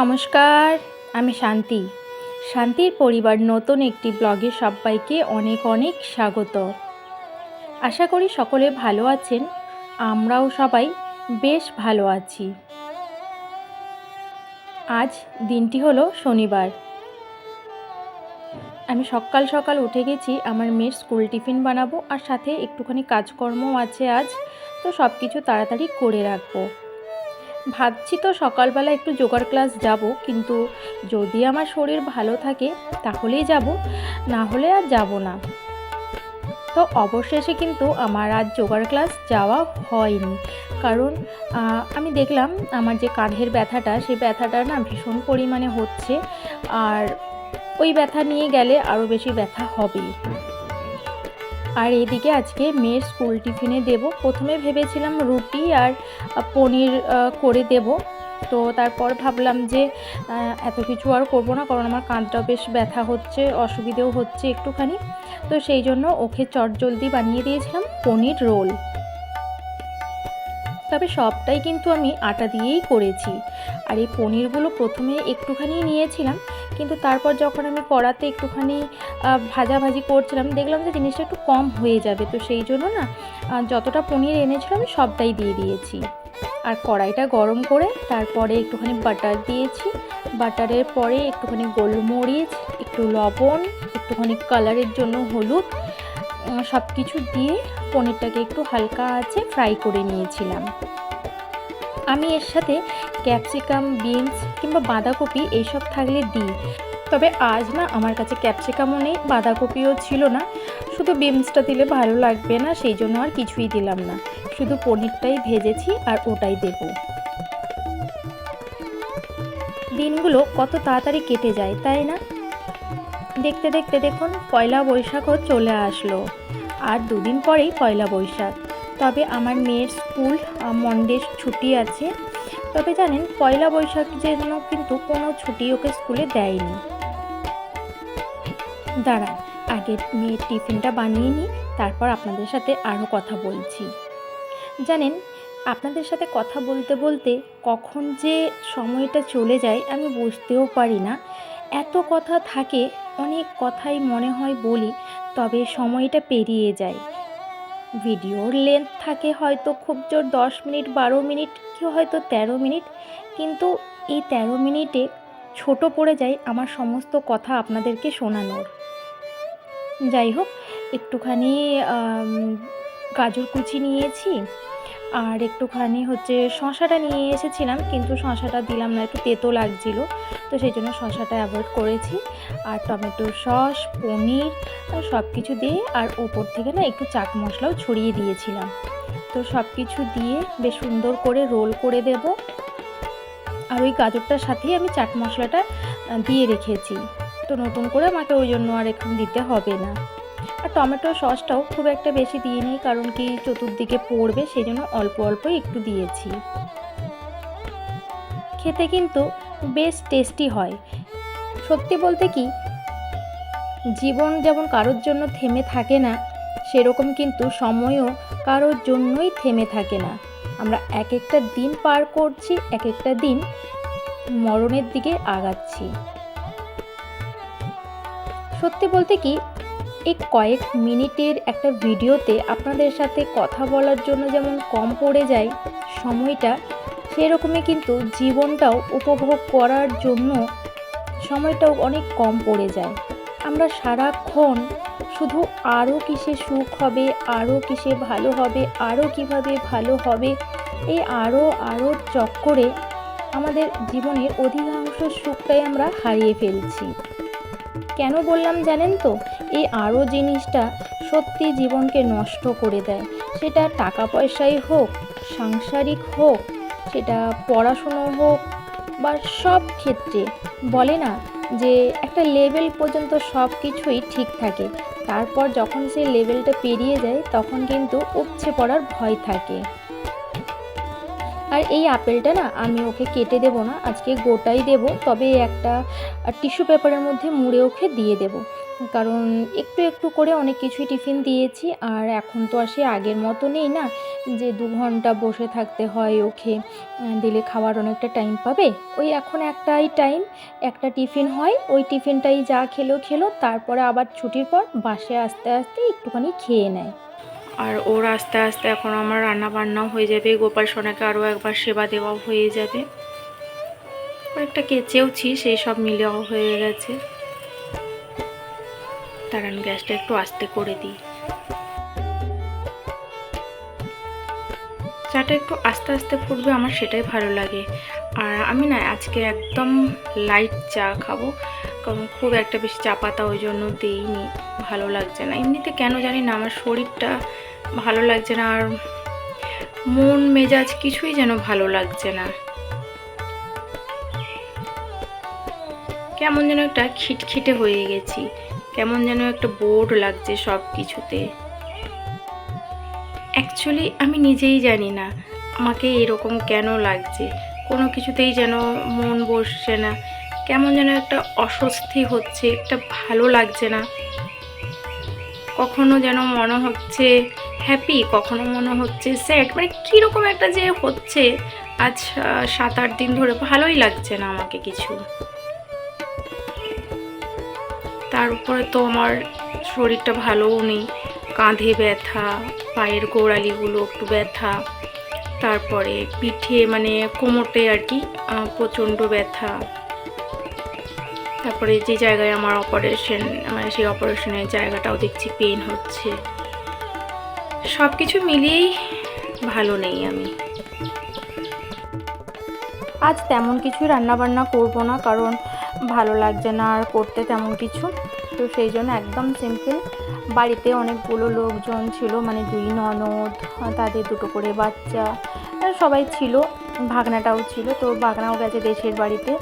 নমস্কার, আমি শান্তি। শান্তির পরিবার নতুন একটি ব্লগে সবাইকে অনেক অনেক স্বাগত। আশা করি সকলে ভালো আছেন, আমরাও সবাই বেশ ভালো আছি। আজ দিনটি হলো শনিবার। আমি সকাল সকাল উঠে গেছি, আমার মেয়ের স্কুল টিফিন বানাবো, আর সাথে একটুখানি কাজকর্মও আছে আজ, তো সব কিছু তাড়াতাড়ি করে রাখব। ভাবছি তো সকালবেলা একটু যোগার ক্লাস যাব, কিন্তু যদি আমার শরীর ভালো থাকে তাহলেই যাব, না হলে আর যাব না। তো অবশেষে কিন্তু আমার আজ যোগার ক্লাস যাওয়া হয়নি। কারণ আমি দেখলাম আমার যে কাঁধের ব্যথাটা, সেই ব্যথাটা না ভীষণ পরিমাণে হচ্ছে, আর ওই ব্যথা নিয়ে গেলে আরও বেশি ব্যথা হবেই। আর এদিকে আজকে মেয়ের স্কুল টিফিনে দেব। প্রথমে ভেবেছিলাম রুটি আর পনির করে দেব। তো তারপর ভাবলাম যে এত কিছু আর করব না, কারণ আমার কাঁধটাও বেশ ব্যথা হচ্ছে, অসুবিধেও হচ্ছে একটুখানি। তো সেই জন্য ওকে চট জলদি বানিয়ে দিয়েছিলাম পনির রোল। তবে সবটাই কিন্তু আমি আটা দিয়েই করেছি। আর এই পনিরগুলো প্রথমে একটুখানি নিয়েছিলাম, কিন্তু তারপর যখন আমি কড়াতে একটুখানি ভাজাভাজি করছিলাম, দেখলাম যে জিনিসটা একটু কম হয়ে যাবে। তো সেই জন্য না যতটা পনির এনেছিলাম আমি সবটাই দিয়ে দিয়েছি। আর কড়াইটা গরম করে তারপরে একটুখানি বাটার দিয়েছি। বাটারের পরে একটুখানি গোলমরিচ, একটু লবণ, একটুখানি কালারের জন্য হলুদ সব কিছু দিয়ে পনিরটাকে একটু হালকা আছে ফ্রাই করে নিয়েছিলাম। আমি এর সাথে ক্যাপসিকাম, বিনস কিংবা বাঁধাকপি এইসব থাকলে দিই। তবে আজ না আমার কাছে ক্যাপসিকামও নেই, বাঁধাকপিও ছিল না। শুধু বিনসটা দিলে ভালো লাগবে না, সেই জন্য আর কিছুই দিলাম না। শুধু পনিরটাই ভেজেছি আর ওটাই দেব। দিনগুলো কত তাড়াতাড়ি কেটে যায়, তাই না? দেখতে দেখতে দেখুন, পয়লা বৈশাখও চলে আসলো। আর দুদিন পরেই পয়লা বৈশাখ। তবে আমার মেয়ের স্কুল মন্ডে ছুটি আছে। তবে জানেন, পয়লা বৈশাখ যেন কিন্তু কোনো ছুটি ওকে স্কুলে দেয়নি। দাঁড়ান, আগে মেয়ের টিফিনটা বানিয়ে নিই, তারপর আপনাদের সাথে আরও কথা বলছি। জানেন, আপনাদের সাথে কথা বলতে বলতে কখন যে সময়টা চলে যায় আমি বুঝতেও পারি না। এত কথা থাকে অনেক কথাই মনে হয় বলি, তবে সময়টা পেরিয়ে যায়। ভিডিওর লেন্থ থাকে হয়তো খুব জোর দশ মিনিট, বারো মিনিট কি হয়তো তেরো মিনিট, কিন্তু এই তেরো মিনিটে ছোট পড়ে যায় আমার সমস্ত কথা আপনাদেরকে শোনানোর। যাই হোক, একটুখানি গাজর কুচি নিয়েছি। আর একটুখানি হচ্ছে শশাটা নিয়ে এসেছিলাম, কিন্তু শশাটা দিলাম না, একটু তেতো লাগছিল। তো সেই জন্য শশাটা অ্যাভয়েড করেছি। আর টমেটো সস, পনির সব কিছু দিয়ে আর ওপর থেকে না একটু চাট মশলাও ছড়িয়ে দিয়েছিলাম। তো সব কিছু দিয়ে বেশ সুন্দর করে রোল করে দেব। আর ওই গাজরটার সাথেই আমি চাট মশলাটা দিয়ে রেখেছি। তো নতুন করে আমাকে ওই জন্য আর এখন দিতে হবে না। আর টমেটো সসটাও খুব একটা বেশি দিয়ে নিই কারণ কি চতুর্দিকে পড়বে সেই জন্য অল্প অল্পই একটু দিয়েছি। খেতে কিন্তু বেশ টেস্টি হয়। সত্যি বলতে কি, জীবন যেমন কারোর জন্য থেমে থাকে না, সেরকম কিন্তু সময়ও কারোর জন্যই থেমে থাকে না। আমরা এক একটা দিন পার করছি এক একটা দিন মরণের দিকে আগাচ্ছি। সত্যি বলতে কি এই কয়েক মিনিটের একটা ভিডিওতে আপনাদের সাথে কথা বলার জন্য যেমন কম পড়ে যায়, সময়টা সেরকমই কিন্তু জীবনটাও উপভোগ করার জন্য সময়টাও অনেক কম পড়ে যায়। আমরা সারাক্ষণ শুধু আরও কিসে সুখ হবে আরও কিসে ভালো হবে আরও কীভাবে ভালো হবে, এই আরও আরও চক্করে আমাদের জীবনের অধিকাংশ সুখটাই আমরা হারিয়ে ফেলছি। কেন বললাম জানেন তো? এই আরও জিনিসটা সত্যি জীবনকে নষ্ট করে দেয়। সেটা টাকা পয়সাই হোক, সাংসারিক হোক, সেটা পড়াশুনো হোক বা সব ক্ষেত্রে। বলে না যে একটা লেভেল পর্যন্ত সব কিছুই ঠিক থাকে। তারপর যখন সেই লেভেলটা পেরিয়ে যায়, তখন কিন্তু উপচে পড়ার ভয় থাকে। আর এই আপেলটা না আমি ওকে কেটে দেবো না, আজকে গোটাই দেব, তবে একটা টিস্যু পেপারের মধ্যে মুড়ে ওকে দিয়ে দেব। কারণ একটু একটু করে অনেক কিছুই টিফিন দিয়েছি, আর এখন তো আর সে আগের মতো নেই না যে দু ঘণ্টা বসে থাকতে হয় ওকে দিলে খাওয়ার অনেকটা টাইম পাবে। ওই এখন একটাই টাইম একটা টিফিন হয়, ওই টিফিনটাই যা খেলো খেলো, তারপরে আবার ছুটির পর বাসে আস্তে আস্তে একটুখানি খেয়ে নেয়। আর ওর আস্তে আস্তে এখন আমার রান্না বান্নাও হয়ে যাবে, গোপাল সোনাকে আরও একবার সেবা দেওয়াও হয়ে যাবে। অনেকটা কেচেওছি, সেই সব মিলেও হয়ে গেছে। দাঁড়ান, গ্যাসটা একটু আস্তে করে দিই। চাটা একটু আস্তে আস্তে ফুটবে, আমার সেটাই ভালো লাগে। আর আমি না আজকে একদম লাইট চা খাব, কারণ খুব একটা বেশি চা পাতা ওই জন্য দিইনি, ভালো লাগছে না। এমনিতে কেন জানি না, আমার শরীরটা ভালো লাগছে না, আর মন মেজাজ কিছুই যেন ভালো লাগছে না। কেমন যেন একটা খিটখিটে হয়ে গেছি। কেমন যেন একটা বোর্ড লাগছে সব কিছুতে অ্যাকচুয়ালি আমি নিজেই জানি না, আমাকে এরকম কেন লাগছে? কোনো কিছুতেই যেন মন বসছে না। কেমন যেন একটা অস্বস্তি হচ্ছে, একটা ভালো লাগছে না। কখনো যেন মনে হচ্ছে হ্যাপি কখনো মনে হচ্ছে স্যাড মানে কীরকম একটা যে হচ্ছে, আজ সাত, আট দিন ধরে ভালোই লাগছে না আমাকে কিছু। তার উপরে তো আমার শরীরটা ভালোও নেই। কাঁধে ব্যথা, পায়ের গোড়ালিগুলো একটু ব্যথা, তারপরে পিঠে মানে কোমরতে আর কি প্রচণ্ড ব্যথা। তারপরে যে জায়গায় আমার অপারেশন মানে সেই অপারেশনের জায়গাটাও দেখছি পেন হচ্ছে। সব কিছু মিলিয়েই ভালো নেই আমি। আজ তেমন কিছু রান্নাবান্না করব না, কারণ ভালো লাগছে না আর করতে তেমন কিছু। তো সেই জন্য একদম সিম্পল বাড়িতে অনেকগুলো লোকজন ছিল মানে দুই ননদ, তাদের দুটো করে বাচ্চা সবাই ছিল, ভাগনাটাও ছিল, তো ভাগনাও গেছে দেশের বাড়িতে।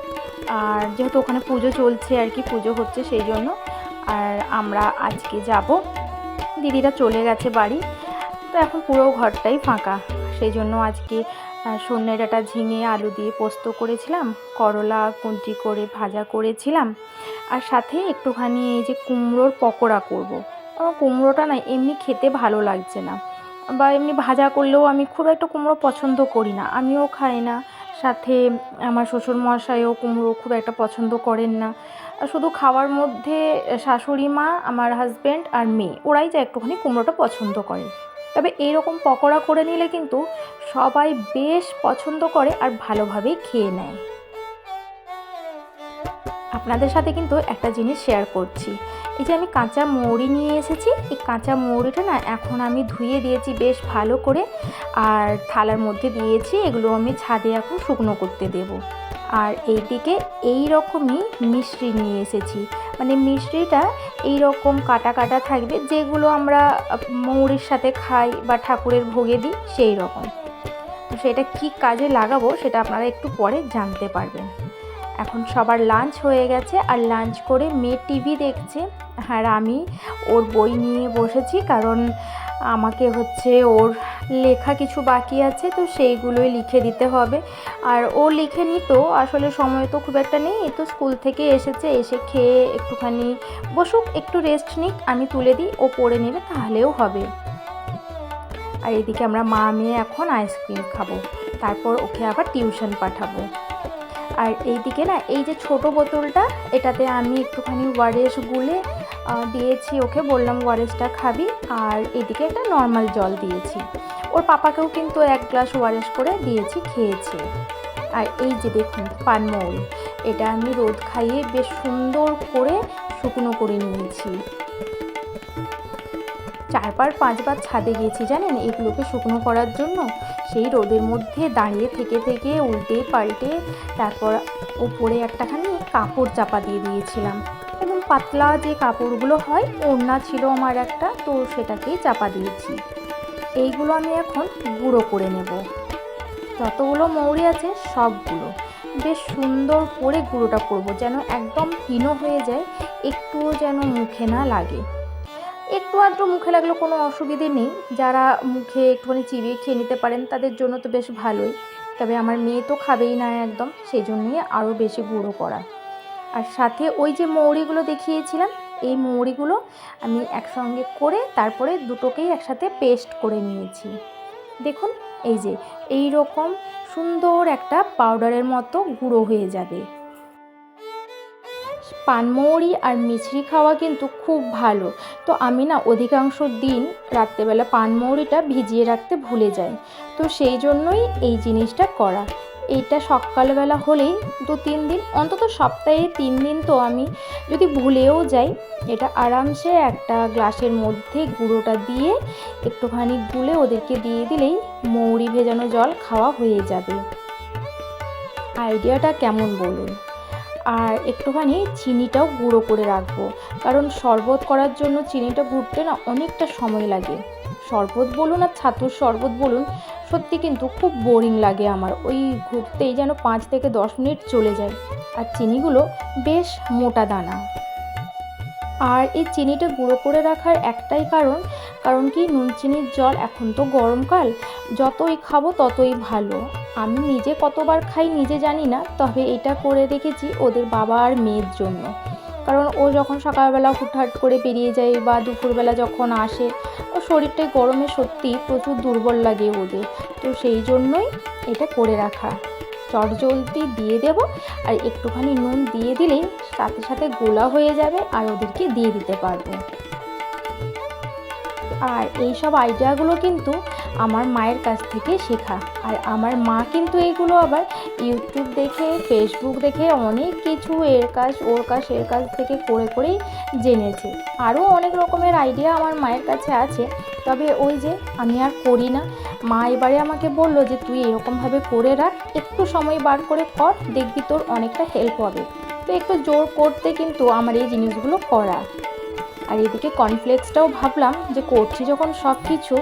আর যেহেতু ওখানে পুজো চলছে আর কি, পুজো হচ্ছে সেই জন্য। আর আমরা আজকে যাব। দিদিরা চলে গেছে বাড়ি। তো এখন পুরো ঘরটাই ফাঁকা। সেই জন্য আজকে সন্ধ্যে ডাঁটা ঝিঙে, আলু দিয়ে পোস্ত করেছিলাম, করলা কুঞ্চি করে ভাজা করেছিলাম। আর সাথে একটুখানি এই যে কুমড়োর পকোড়া করব। আমার কুমড়োটা না এমনি খেতে ভালো লাগছে না। বা এমনি ভাজা করলেও আমি খুব একটা কুমড়ো পছন্দ করি না। আমিও খাই না। সাথে আমার শ্বশুর মশাইও কুমড়ো খুব একটা পছন্দ করেন না। শুধু খাওয়ার মধ্যে শাশুড়ি মা, আমার হাজব্যান্ড আর মেয়ে, ওরাই যা একটুখানি কুমড়োটা পছন্দ করে। তবে এইরকম পকোড়া করে নিলে কিন্তু সবাই বেশ পছন্দ করে আর ভালোভাবেই খেয়ে নেয়। আপনাদের সাথে কিন্তু একটা জিনিস শেয়ার করছি। এই যে আমি কাঁচা মৌরি নিয়ে এসেছি, এই কাঁচা মৌরিটা না এখন আমি ধুয়ে দিয়েছি বেশ ভালো করে, আর থালার মধ্যে দিয়েছি, এগুলো আমি ছাদে এখন শুকনো করতে দেব। আর এইদিকে এই রকমই মিষ্টি নিয়ে এসেছি। মানে মিষ্টিটা এই রকম কাটা কাটা থাকবে, যেগুলো আমরা মৌরির সাথে খাই বা ঠাকুরের ভোগে দিই সেই রকম তো সেটা কি কাজে লাগাবো সেটা আপনারা একটু পরে জানতে পারবেন। এখন সবার লাঞ্চ হয়ে গেছে, আর লাঞ্চ করে মেয়ে টিভি দেখছে। আর আমি ওর বই নিয়ে বসেছি, কারণ আমাকে হচ্ছে ওর লেখা কিছু বাকি আছে, তো সেইগুলোই লিখে দিতে হবে। আর ও লিখে নিত, আসলে সময় তো খুব একটা নেই, তো স্কুল থেকে এসেছে, এসে খেয়ে একটুখানি বসুক, একটু রেস্ট নিক, আমি তুলে দিই, ও পড়ে নেবে, তাহলেও হবে। আর এদিকে আমরা মা মেয়ে এখন আইসক্রিম খাব, তারপর ওকে আবার টিউশন পাঠাবো। আর এইদিকে না, এই যে ছোট বোতলটা, এটাতে আমি একটুখানি ওয়ারেস গুলে দিয়েছি, ওকে বললাম, ওয়ারেসটা খাবি, আর এদিকে একটা নর্মাল জল দিয়েছি। ওর পাপাকেও কিন্তু এক গ্লাস ওয়ারেস করে দিয়েছি, খেয়েছে। আর এই যে দেখুন পানমৌল এটা আমি রোদ খাইয়ে বেশ সুন্দর করে শুকনো করে নিয়েছি। চারবার, পাঁচবার ছাদে গিয়েছি, জানেন? এগুলোকে শুকনো করার জন্য সেই রোদের মধ্যে দাঁড়িয়ে থেকে থেকে উল্টে পাল্টে তারপর ওপরে একটাখানি কাপড় চাপা দিয়ে দিয়েছিলাম। পাতলা যে কাপড়গুলো হয়, ওড়না ছিল আমার একটা, তো সেটাকেই চাপা দিয়েছি। এইগুলো আমি এখন গুঁড়ো করে নেব। যতগুলো মৌরি আছে, সবগুলো। বেশ সুন্দর করে গুঁড়োটা করব, যেন একদম পিনো হয়ে যায়, একটুও যেন মুখে না লাগে। একটু আধটু মুখে লাগলে কোনো অসুবিধে নেই। যারা মুখে একটুখানি চিবিয়ে খেয়ে নিতে পারেন, তাদের জন্য তো বেশ ভালোই। তবে আমার মেয়ে তো খাবেই না একদম, সেই জন্যই আরও বেশি গুঁড়ো করা। আর সাথে ওই যে মৌরিগুলো দেখিয়েছিলাম, এই মৌরিগুলো আমি একসঙ্গে করে তারপরে দুটোকেই একসাথে পেস্ট করে নিয়েছি। দেখুন, এই যে এই রকম সুন্দর একটা পাউডারের মতো গুঁড়ো হয়ে যাবে। পানমৌরি আর মিছরি খাওয়া কিন্তু খুব ভালো। তো আমি না অধিকাংশ দিন রাত্রেবেলা পানমৌরিটা ভিজিয়ে রাখতে ভুলে যাই। তো সেই জন্যই এই জিনিসটা করা। এইটা সকালবেলা হলেই দু তিন দিন, অন্তত সপ্তাহে তিন দিন তো আমি যদি ভুলেও যাই, এটা আরামসে একটা গ্লাসের মধ্যে গুঁড়োটা দিয়ে একটুখানি গুলে ওদেরকে দিয়ে দিলেই মৌরি ভেজানো জল খাওয়া হয়ে যাবে। আইডিয়াটা কেমন বলুন? আর একটুখানি চিনিটাও গুঁড়ো করে রাখব, কারণ শরবত করার জন্য চিনিটা ঘুরতে না অনেকটা সময় লাগে। শরবত বলুন আর ছাতুর শরবত বলুন সত্যি কিন্তু খুব বোরিং লাগে আমার। ওই ঘুরতেই যেন পাঁচ থেকে দশ মিনিট চলে যায়। আর চিনিগুলো বেশ মোটা দানা। আর এই চিনিটা গুঁড়ো করে রাখার একটাই কারণ কারণ কি নুন চিনির জল এখন তো গরমকাল, যতই খাব ততই ভালো। আমি নিজে কতবার খাই নিজে জানি না, তবে এটা করে রেখেছি ওদের বাবা আর মেয়ের জন্য। কারণ ও যখন সকালবেলা হুটহাট করে বেরিয়ে যায় বা দুপুরবেলা যখন আসে ও শরীরটাই গরমে সত্যি প্রচুর দুর্বল লাগে ওদের। তো সেই জন্যই এটা করে রাখা। চটজলদি দিয়ে দেব আর একটুখানি নুন দিয়ে দিলেই সাথে সাথে গোলা হয়ে যাবে আর ওদেরকে দিয়ে দিতে পারব। আর এই সব আইডিয়াগুলো কিন্তু আমার মায়ের কাছ থেকে শেখা। আর আমার মা কিন্তু এইগুলো আবার ইউটিউব দেখে ফেসবুক দেখে অনেক কিছু এর কাজ, ওর কাজ, এর কাজ থেকে করে করেই জেনেছে। আরও অনেক রকমের আইডিয়া আমার মায়ের কাছে আছে। তবে ওই যে আমি আর করি না। মা এবারে আমাকে বলল যে, তুই এরকমভাবে করে রাখ। একটু সময় বার করে কর। দেখবি তোর অনেকটা হেল্প হবে। তো একটু জোর করতে কিন্তু আমার এই জিনিসগুলো করা। আর এদিকে কর্নফ্লেক্সটাও ভাবলাম যে করছি যখন সব কিছু,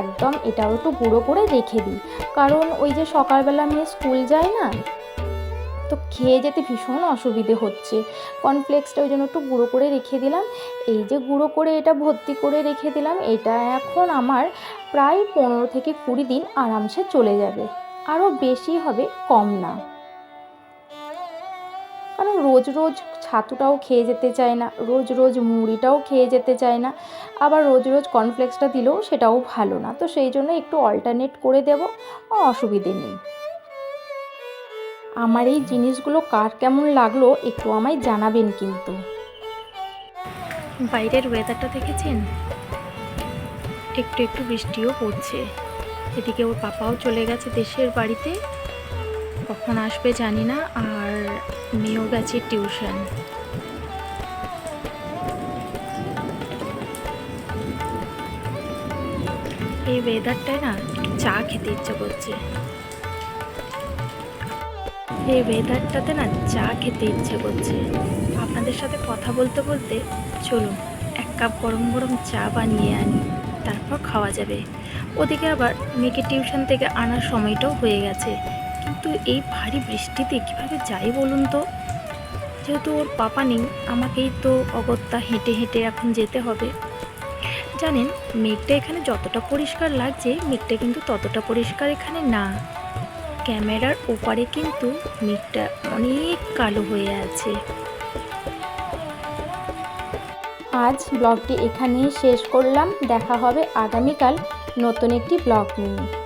একদম এটাও একটু গুঁড়ো করে রেখে দিই। কারণ ওই যে সকালবেলা মেয়ে স্কুল যায় না, তো খেয়ে যেতে ভীষণ অসুবিধে হচ্ছে। কর্নফ্লেক্সটা ওই জন্য একটু গুঁড়ো করে রেখে দিলাম। এই যে গুঁড়ো করে এটা ভর্তি করে রেখে দিলাম, এটা এখন আমার প্রায় পনেরো থেকে কুড়ি দিন আরামসে চলে যাবে। আরও বেশি হবে কম না। কারণ রোজ রোজ ছাতুটাও খেয়ে যেতে চায় না, রোজ রোজ মুড়িটাও খেয়ে যেতে চায় না, আবার রোজ রোজ কর্নফ্লেক্সটা দিলেও সেটাও ভালো না, তো সেই জন্য একটু অল্টারনেট করে দেব অসুবিধে নেই। আমার এই জিনিসগুলো কার কেমন লাগল একটু আমায় জানাবেন কিন্তু। বাইরের ওয়েদারটা দেখেছেন? একটু একটু বৃষ্টিও পড়ছে, এদিকে ওর পাপাও চলে গেছে দেশের বাড়িতে, কখন আসবে জানি না, আর মেয়েও গেছে টিউশন। এই ওয়েদারটায় না চা খেতে ইচ্ছা করছে। এই ওয়েদারটাতে না চা খেতে ইচ্ছে করছে। আপনাদের সাথে কথা বলতে বলতে চলুন, এক কাপ গরম গরম চা বানিয়ে আনি, তারপর খাওয়া যাবে। ওদিকে আবার মেয়েকে টিউশন থেকে আনার সময়টাও হয়ে গেছে। কিন্তু এই ভারী বৃষ্টিতে কীভাবে যাই বলুন তো? যেহেতু ওর পাপা নেই, আমাকেই তো অগত্যা হেঁটে হেঁটে এখন যেতে হবে। জানেন, মেঘটা এখানে যতটা পরিষ্কার লাগছে, মেঘটা কিন্তু ততটা পরিষ্কার এখানে না। ক্যামেরার ওপারে কিন্তু মেঘটা অনেক কালো হয়ে আছে। আজ ব্লগটি এখানেই শেষ করলাম। দেখা হবে আগামীকাল নতুন একটি ব্লগ নিয়ে।